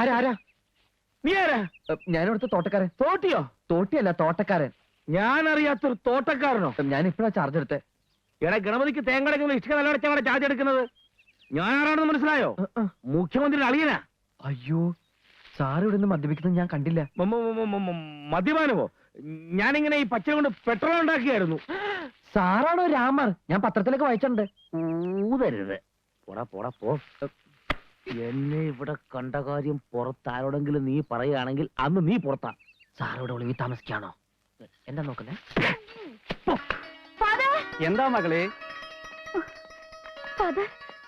ആരാ ആരാ? നീ ആരാ? ഞാനിവിടുത്തെ തോട്ടക്കാരൻ. തോട്ടിയോ? തോട്ടിയല്ല തോട്ടക്കാരൻ. ഞാൻ അറിയാത്തൊരു തോട്ടക്കാരനോ ഞാൻ ഇപ്പഴാ ചാർജ് എടുത്തേ. എടാ ഗണപതിക്ക് തേങ്ങടക്കുന്ന ഇഷ്ട നിലവടച്ചാണ് ചാർജ് എടുക്കുന്നത്. ഞാൻ ആരാണെന്ന് മനസ്സിലായോ മുഖ്യമന്ത്രി അളിയനാ. അയ്യോ സാറ് ഇവിടെ നിന്ന് മദ്യപിക്കുന്നത് ഞാൻ കണ്ടില്ല. മദ്യപാനമോ? ഞാനിങ്ങനെ ഈ പച്ച കൊണ്ട് പെട്രോൾ ഉണ്ടാക്കിയായിരുന്നു. സാറാണോ രാമർ? ഞാൻ പത്രത്തിലൊക്കെ വായിച്ചിട്ടുണ്ട്. ഊതരുത്. പോടാ പോടാ പോ. എന്നെ ഇവിടെ കണ്ട കാര്യം പുറത്താരോടെങ്കിലും നീ പറയുകയാണെങ്കിൽ അന്ന് നീ പുറത്താ. സാറോട് ഒളിവി താമസിക്കാണോ എന്താ നോക്കുന്നേ? എന്താ മകളെ?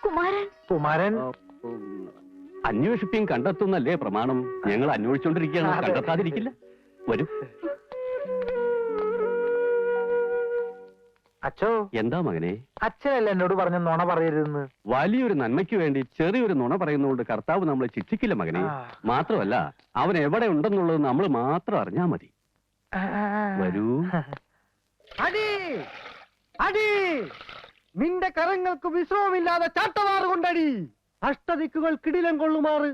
കുമാരൻ. കുമാരൻ? അന്വേഷിപ്പിയും കണ്ടെത്തുന്നല്ലേ പ്രമാണം? ഞങ്ങൾ അന്വേഷിച്ചോണ്ടിരിക്കുകയാണ്. കണ്ടെത്താതിരിക്കില്ല. വരൂ. അച്ഛോ. എന്താ മകനെ? അച്ഛനല്ലേ എന്നോട് പറഞ്ഞ നുണ പറയരുതെന്ന്? വലിയൊരു നന്മയ്ക്ക് വേണ്ടി ചെറിയൊരു നുണ പറയുന്നതുകൊണ്ട് കർത്താവ് നമ്മളെ ശിക്ഷിക്കില്ല മകനെ. മാത്രമല്ല അവൻ എവിടെ ഉണ്ടെന്നുള്ളത് നമ്മൾ മാത്രം അറിഞ്ഞാ മതി. വരൂ. അടി! അടി! നിന്റെ കരങ്ങൾക്ക് വിശ്രമമില്ലാതെ ചാട്ടവാറ് കൊണ്ടടി. അഷ്ടദിക്കുകൾ കിടിലം കൊള്ളുമാറ്.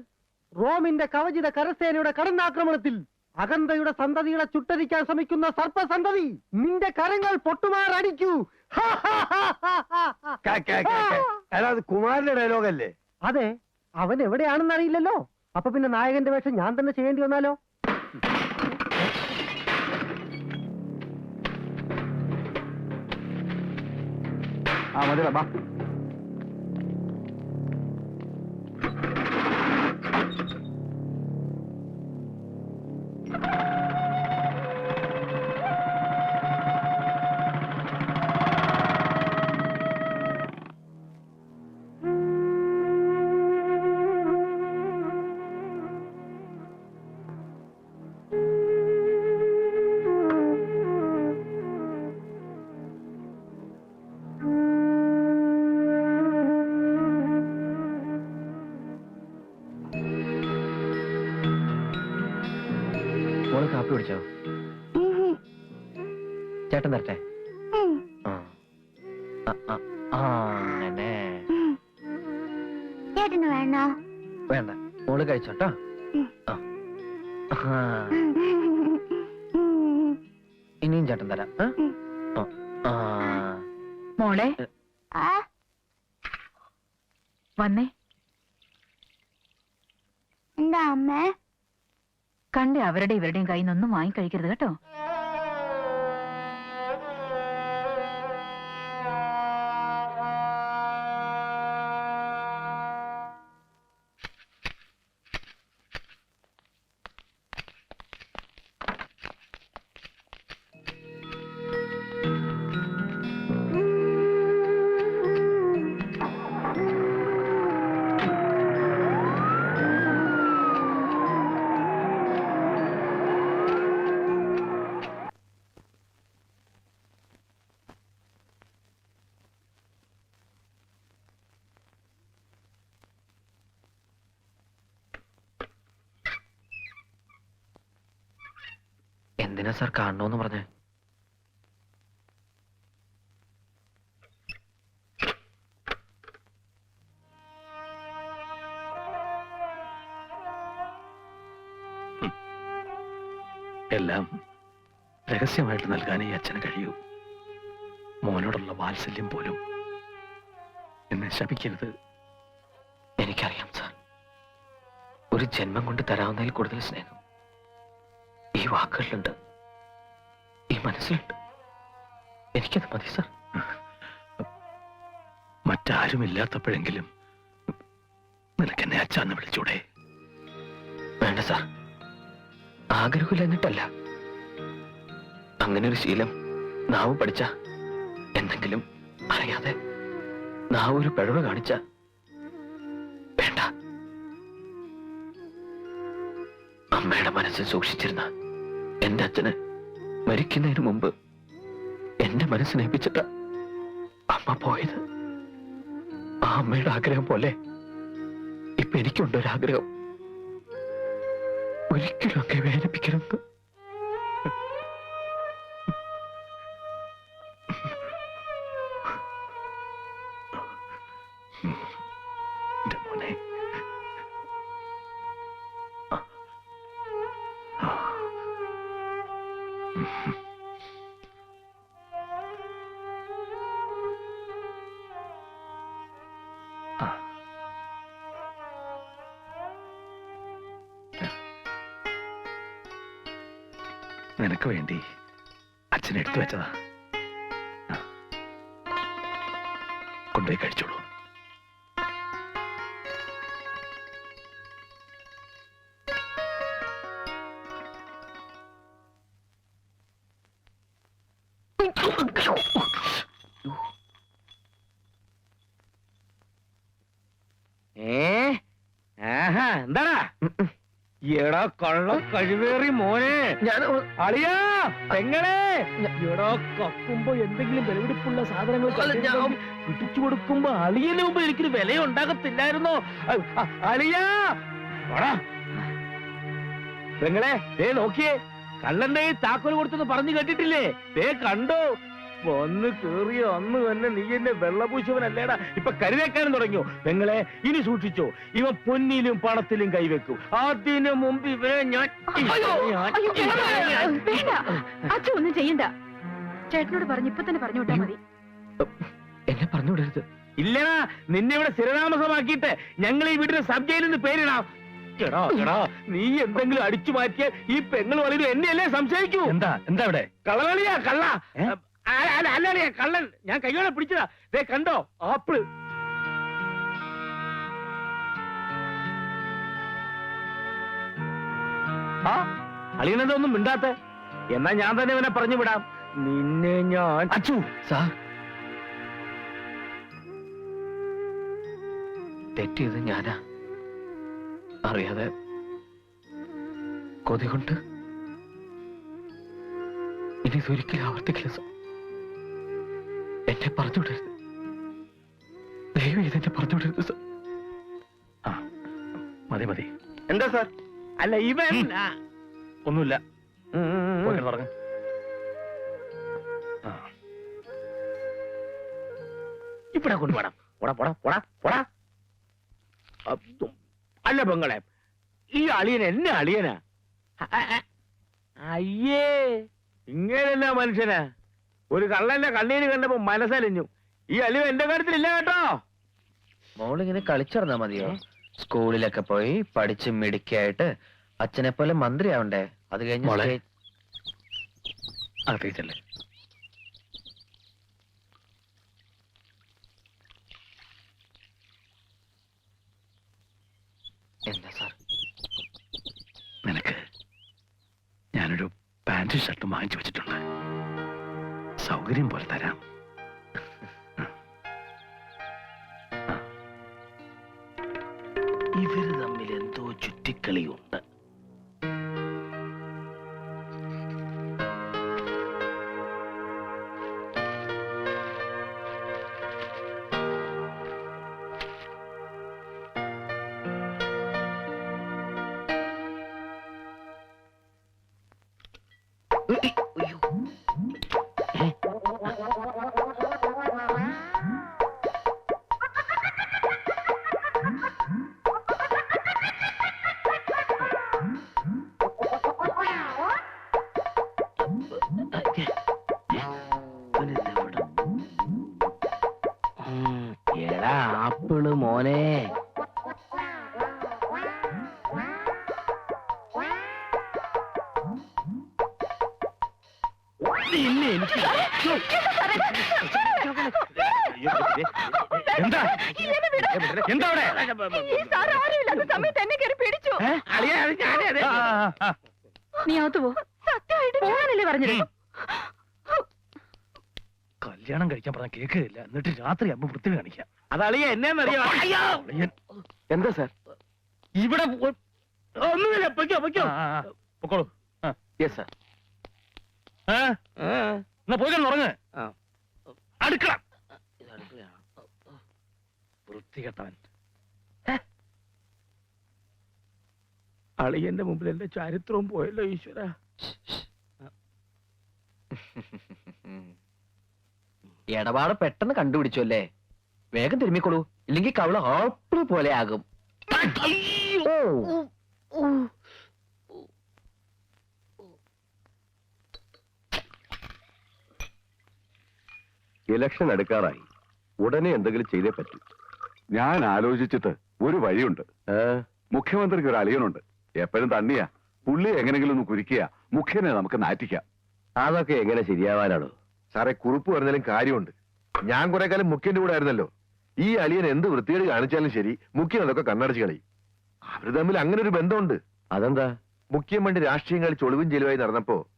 റോമിന്റെ കവചിത കരസേനയുടെ കടന്നാക്രമണത്തിൽ അകന്തയുടെ സന്തതികളെ ചുട്ടരിക്കാൻ ശ്രമിക്കുന്ന സർപ്പസന്തതി നിന്റെ കരങ്ങൾ പൊട്ടുമാറടിക്കൂ അത് കുമാരന്റെ ഡയലോഗ് അല്ലേ? അതെ അവൻ എവിടെയാണെന്ന് അറിയില്ലല്ലോ. അപ്പൊ പിന്നെ നായകന്റെ വേഷം ഞാൻ തന്നെ ചെയ്യേണ്ടി വന്നാലോ? ആ മതി ബാ വേണ്ട. മോൾ കഴിച്ചോട്ടോ? ഇനിയും ചേട്ടൻ തരാം. മോളെ? ആ. വന്നേ. എന്താ അമ്മേ? കണ്ടേ അവരുടെ ഇവരുടെയും കയ്യിൽ നിന്നൊന്നും വാങ്ങിക്കഴിക്കരുത് കേട്ടോ. എന്തിനാ സാർ കാണണോന്ന് പറഞ്ഞേ? എല്ലാം രഹസ്യമായിട്ട് നൽകാൻ ഈ അച്ഛന് കഴിയൂ. മോനോടുള്ള വാത്സല്യം പോലും എന്നെ ശപിക്കരുത്. എനിക്കറിയാം സാർ. ഒരു ജന്മം കൊണ്ട് തരാവുന്നതിൽ കൂടുതൽ സ്നേഹം ഈ വാക്കുകളിലുണ്ട്. ഈ മനസ്സിലുണ്ട് എനിക്കത് മതി സാർ. മറ്റാരുമില്ലാത്തപ്പോഴെങ്കിലും നിനക്കെന്നെ അച്ഛന്ന് വിളിച്ചൂടെ? വേണ്ട സാർ. ആഗ്രഹമില്ല എന്നിട്ടല്ല അങ്ങനെ ഒരു ശീലം നാവ് പഠിച്ച എന്തെങ്കിലും അറിയാതെ നാവ് ഒരു പിഴവ് കാണിച്ച വേണ്ട. അമ്മയുടെ മനസ്സിൽ സൂക്ഷിച്ചിരുന്ന എന്റെ അച്ഛന് മരിക്കുന്നതിന് മുമ്പ് എന്റെ മനസ്സിനേപ്പിച്ചിട്ട് അമ്മ പോയത് ആ അമ്മയുടെ ആഗ്രഹം പോലെ ഇപ്പൊ എനിക്കുണ്ടൊരാഗ്രഹം. ഒരിക്കലും ഒക്കെ വേദനിപ്പിക്കരുത്. നിനക്ക് വേണ്ടി അച്ഛൻ എടുത്തു വെച്ചതാ. കൊണ്ടുപോയി കഴിച്ചോളൂ. എടാ കള്ള കഴിവേറി മോനെ. ഞാൻ അളിയാ എങ്ങനെ എടാ കക്കുമ്പോ എന്തെങ്കിലും വിലവെടുപ്പുള്ള സാധനങ്ങൾ പിടിച്ചു കൊടുക്കുമ്പോ അളിയന് മുമ്പ് എനിക്കൊരു വില ഉണ്ടാകത്തില്ലായിരുന്നോ? അളിയാ. പെങ്ങളെ ദേ നോക്കിയേ. കള്ളന്റെ ഈ താക്കോൽ കൊടുത്തെന്ന് പറഞ്ഞു കേട്ടിട്ടില്ലേ? ദേ കണ്ടോ? വന്ന് കേറിയ അന്ന് തന്നെ നീ എന്നെ വെള്ളപൂശവനല്ലേടാ ഇപ്പൊ കരുതേക്കാനും തുടങ്ങിയോ? പെങ്ങളെ ഇനി സൂക്ഷിച്ചോ. ഇവ പൊന്നിലും പണത്തിലും കൈവെക്കും. അതിനു മുമ്പ് ഇവരെ ഞാൻ വേണ്ട. അച്ഛൻ ഒന്നും ചെയ്യണ്ട. ചേട്ടനോട് പറഞ്ഞു ഇപ്പൊ തന്നെ പറഞ്ഞു വിട്ടാ മതി. എന്നെ പറഞ്ഞുവിടരുത് ഇല്ലടാ നിന്നെ ഇവിടെ സ്ഥിരതാമസമാക്കിയിട്ട് ഞങ്ങൾ ഈ വീടിന് സബ് ജയിലിൽ നിന്ന് പേരിടാം. എടാ എടാ നീ എന്തെങ്കിലും അടിച്ചു മാറ്റിയ ഈ പെങ്ങൾ വളരെ എന്നെയല്ലേ സംശയിക്കൂ? എന്താ എന്താ ഇവിടെ? കള്ളകളിയാ കള്ള. അല്ല കള്ളൻ. ഞാൻ കയ്യോടെ പിടിച്ചതാ. ദേ കണ്ടോ? ആപ്പിൾ. ആ അളിയനെന്താ ഒന്നും മിണ്ടാത്ത. എന്നാ ഞാൻ തന്നെ ഇവനെ പറഞ്ഞു വിടാം. നിന്നെ ഞാൻ അച്ചു! സാ. തെറ്റിയത് ഞാനാ. അറിയാതെ കൊതി കൊണ്ട് ഇനി ഇതൊരിക്കലും ആവർത്തിക്കില്ല സാർ എന്നെ പറഞ്ഞുവിടരുത്. ദൈവം ഇതെന്നെ പറഞ്ഞു വിടരുത് സാർ. ആ മതി മതി. എന്താ സാർ? അല്ല ഇവൻ ഒന്നുമില്ല. പറഞ്ഞു ആ. ഇവിടെ കൊണ്ടുപോടാ പോടാ. പോടാ പോടാ പോടാ അല്ല പെങ്ങളെ ഈ അളിയൻ എന്നെ അളിയനാ? അയ്യേ. ഇങ്ങനെ മനുഷ്യനാ. ഒരു കള്ളന്റെ കണ്ണീര് കണ്ടപ്പോ മനസ്സലിഞ്ഞു. ഈ അലിവ് എന്റെ കാര്യത്തിൽ ഇല്ല കേട്ടോ. മോളിങ്ങനെ കളിച്ചിറന്നാ മതിയോ? സ്കൂളിലൊക്കെ പോയി പഠിച്ച് മിടുക്കിയായിട്ട് അച്ഛനെ പോലെ മന്ത്രിയാവണ്ടേ? അത് കഴിഞ്ഞ് മോളെ. സ്റ്റേജ്- അകത്തേക്ക് ചെല്ലേ എന്താ സാർ? നിനക്ക് ഞാനൊരു പാന്റും ഷർട്ടും വാങ്ങിച്ചു വെച്ചിട്ടുണ്ട്. സൗകര്യം പോലെ തരാം. ഇവർ തമ്മിൽ എന്തോ ചുറ്റിക്കളിയുണ്ട്. എടാ എന്താ? എന്താ അവിടെ? സമയത്ത് എന്നെ കയറി പിടിച്ചു. നീ അകത്ത് പോ. സത്യമായിട്ട് പോകാനല്ലേ പറഞ്ഞത്? കല്യാണം കഴിക്കാൻ പറഞ്ഞ കേൾക്കുകയില്ല. എന്നിട്ട് രാത്രി അമ്മ വൃത്തി കാണിക്കാം. അത് അളിയ എന്നാന്നറിയോ. എന്താ സാർ? ഇവിടെ ഒന്നുമില്ല പൊയ്ക്കോ പൊയ്ക്കോ. പൊക്കോളൂ. Yes sir. എന്നാ പോയി ആ. അടുക്കള. വൃത്തികെട്ടവൻ. അളിയന്റെ മുമ്പിൽ എന്റെ ചരിത്രവും പോയല്ലോ ഈശ്വര. ഇടപാട് പെട്ടെന്ന് കണ്ടുപിടിച്ചു അല്ലേ വേഗം തിരുമ്മിക്കോളൂ. ഇല്ലെങ്കിൽ കവള ഹോപ്പിൾ പോലെ ആകും. ഓ. ഇലക്ഷൻ അടുക്കാറായി ഉടനെ എന്തെങ്കിലും ചെയ്തേ പറ്റൂ. ഞാൻ ആലോചിച്ചിട്ട് ഒരു വഴിയുണ്ട്. മുഖ്യമന്ത്രിക്ക് ഒരു അളിയനുണ്ട്. എപ്പോഴും തണ്ണിയാ. പുള്ളി എങ്ങനെങ്കിലും ഒന്ന് കുരുക്കിയ. മുഖ്യനെ നമുക്ക് നാറ്റിക്കാം. അതൊക്കെ എങ്ങനെ ശരിയാവാനാണോ? സാറേ കുറിപ്പ് പറഞ്ഞാലും കാര്യമുണ്ട്. ഞാൻ കുറെ കാലം മുഖ്യന്റെ കൂടെ ആയിരുന്നല്ലോ. ഈ അലിയൻ എന്ത് വൃത്തികേട് കാണിച്ചാലും ശരി മുഖ്യൻ അതൊക്കെ കണ്ണടച്ച് കളി അവർ തമ്മിൽ അങ്ങനെ ഒരു ബന്ധമുണ്ട്. അതെന്താ? മുഖ്യം പണ്ട് രാഷ്ട്രീയം കളിച്ച് ഒളിവും ചെലവായി നടന്നപ്പോ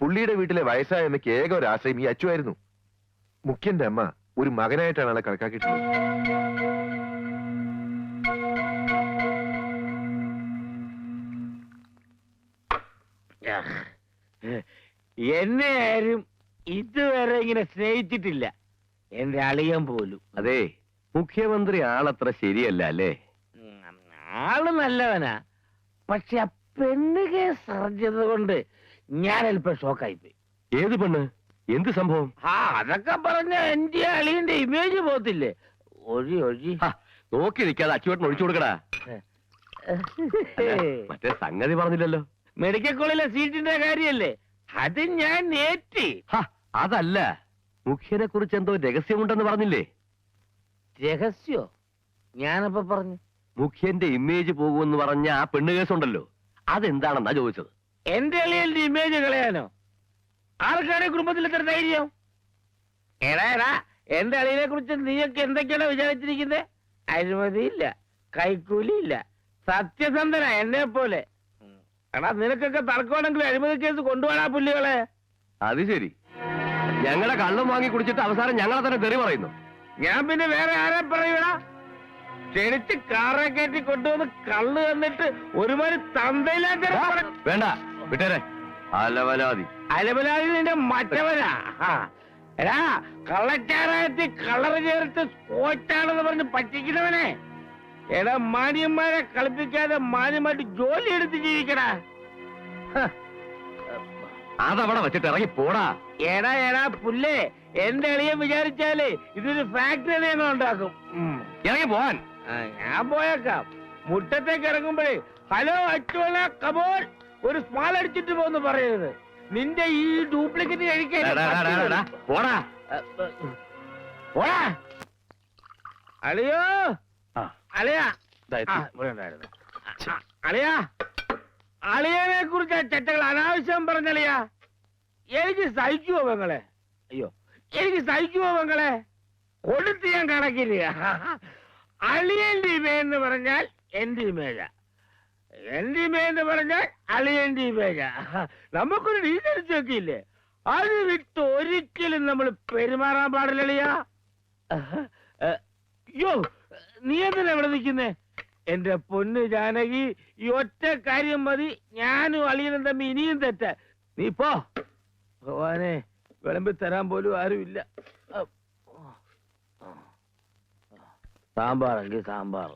പുള്ളിയുടെ വീട്ടിലെ വയസ്സായ അമ്മയ്ക്ക് ഏക ഒരു ആശ്രയം ഈ അച്ചുവായിരുന്നു മുഖ്യന്റെ അമ്മ ഒരു മകനായിട്ടാണ് ആളെ കണക്കാക്കിയിട്ടുള്ളത്. എന്നെ ആരും ഇതുവരെ ഇങ്ങനെ സ്നേഹിച്ചിട്ടില്ല. എന്റെ അളിയൻ പോലും. അതെ മുഖ്യമന്ത്രി ആളത്ര ശരിയല്ല അല്ലേ? ഉം, ആൾ നല്ലവനാ. പക്ഷെ ആ പെണ്ണ് കേസ് അറിഞ്ഞത് കൊണ്ട് ഞാൻ അല്പം ഷോക്കായിപ്പോയി. ഏത് പെണ്ണ്? എന്ത് സംഭവം? ആ അതൊക്കെ പറഞ്ഞ എന്റെ അളിയന്റെ ഇമേജ് പോത്തില്ലേ ഒഴി ഒഴി. നോക്കി നിൽക്കാതെ അച്ചുവേട്ടൻ ഒഴിച്ചു കൊടുക്കടാ. മറ്റേ സംഗതി പറഞ്ഞില്ലല്ലോ. മെഡിക്കൽ കോളേജിലെ സീറ്റിന്റെ കാര്യല്ലേ? അത് ഞാൻ നേറ്റി അതല്ല. മുഖ്യനെ കുറിച്ച് എന്തോ രഹസ്യമുണ്ടെന്ന് പറഞ്ഞില്ലേ? രഹസ്യോ? ഞാനപ്പോ പറഞ്ഞു. മുഖ്യന്റെ ഇമേജ് പോകുമെന്ന് പറഞ്ഞ ആ പെണ്ണുകേസുണ്ടല്ലോ അതെന്താണെന്നാ ചോദിച്ചത്? എന്റെ അളിയന്റെ ഇമേജ് കളയാനോ? ആർക്കാണ് കുടുംബത്തിൽ ഇത്ര ധൈര്യം? എടാ എടാ എന്റെ അളിയനെ കുറിച്ച് നീയൊക്കെ എന്തൊക്കെയാണ് വിചാരിച്ചിരിക്കുന്നത് അഴിമതിയില്ല കൈക്കൂലിയില്ല സത്യസന്ധന എന്നെ പോലെ എടാ നിനക്കൊക്കെ തർക്കമാണെങ്കിൽ അഴിമതി കേസ് കൊണ്ടുപോകാ പുല്ലുകളെ. അത് ശരി. ഞങ്ങളെ കള്ളും വാങ്ങി കുടിച്ചിട്ട് അവസാനം ഞങ്ങളെ തന്നെ തെറി പറയുന്നു. ഞാൻ പിന്നെ വേറെ ആരെ പറയൂടാ ക്ഷണിച്ച് കാറെ കയറ്റി കൊണ്ടുവന്ന് കള്ള് തന്നിട്ട് ഒരുമാതിരി തന്തയില്ലാത്ത വേണ്ട വിട്ടേരെ. അലവലാതി. അലവലാതി നിന്റെ മറ്റവനാ. എടാ കള്ളച്ചാറായത്തി കളർ ചേർത്ത് സ്കോച്ചാണെന്ന് പറഞ്ഞ് പറ്റിക്കുന്നവനെ. എടാ മാന്യന്മാരെ കളിപ്പിക്കാതെ മാന്യമായിട്ട് ജോലി എടുത്ത് ജീവിക്കടാ. അതവിടെ വെച്ചിട്ട് ഇറങ്ങി പോടാ. എടാ എടാ പുല്ലേ എന്റെ എളിയൻ വിചാരിച്ചാൽ ഇതൊരു ഫാക്ടറി തന്നെ ഉണ്ടാക്കും. ഇറങ്ങി പോവാൻ. ഞാൻ പോയേക്കാം. മുറ്റത്തേക്ക് ഇറങ്ങുമ്പോഴേ ഹലോ അച്ചുവല കബോൾ ഒരു സ്മാൾ അടിച്ചിട്ട് പോന്ന് പറയരുത്. നിന്റെ ഈ ഡ്യൂപ്ലിക്കേറ്റ് കഴിക്കാൻ പോടാ. പോടാ. അളിയോ. ആ. അളിയാ. അളിയനെ കുറിച്ച് ചെറ്റകൾ അനാവശ്യം പറഞ്ഞളിയാ. എനിക്ക് സഹിക്കുവോ പെങ്ങളെ? അയ്യോ. എനിക്ക് സഹിക്കുവോ പെങ്ങളെ? കൊടുത്ത് ഞാൻ കണക്കില്ല. അളിയന്റെ ഇമേ എന്ന് പറഞ്ഞാൽ എന്റെ ഇമേജ എന്റെ നമുക്കൊരു ഒക്കെ അത് വിട്ട് ഒരിക്കലും നമ്മൾ പെരുമാറാൻ പാടില്ലളിയാ. നീ എന്തിനാ ഇവിടെ നിൽക്കുന്നേ? എന്റെ പൊന്ന് ജാനകി ഈ ഒറ്റ കാര്യം മതി. ഞാനും അളിയനും തമ്മി ഇനിയും തെറ്റ. നീ പോ. ഭഗവാനെ വിളമ്പി തരാൻ പോലും ആരുമില്ല. സാമ്പാറെങ്കിൽ സാമ്പാർ.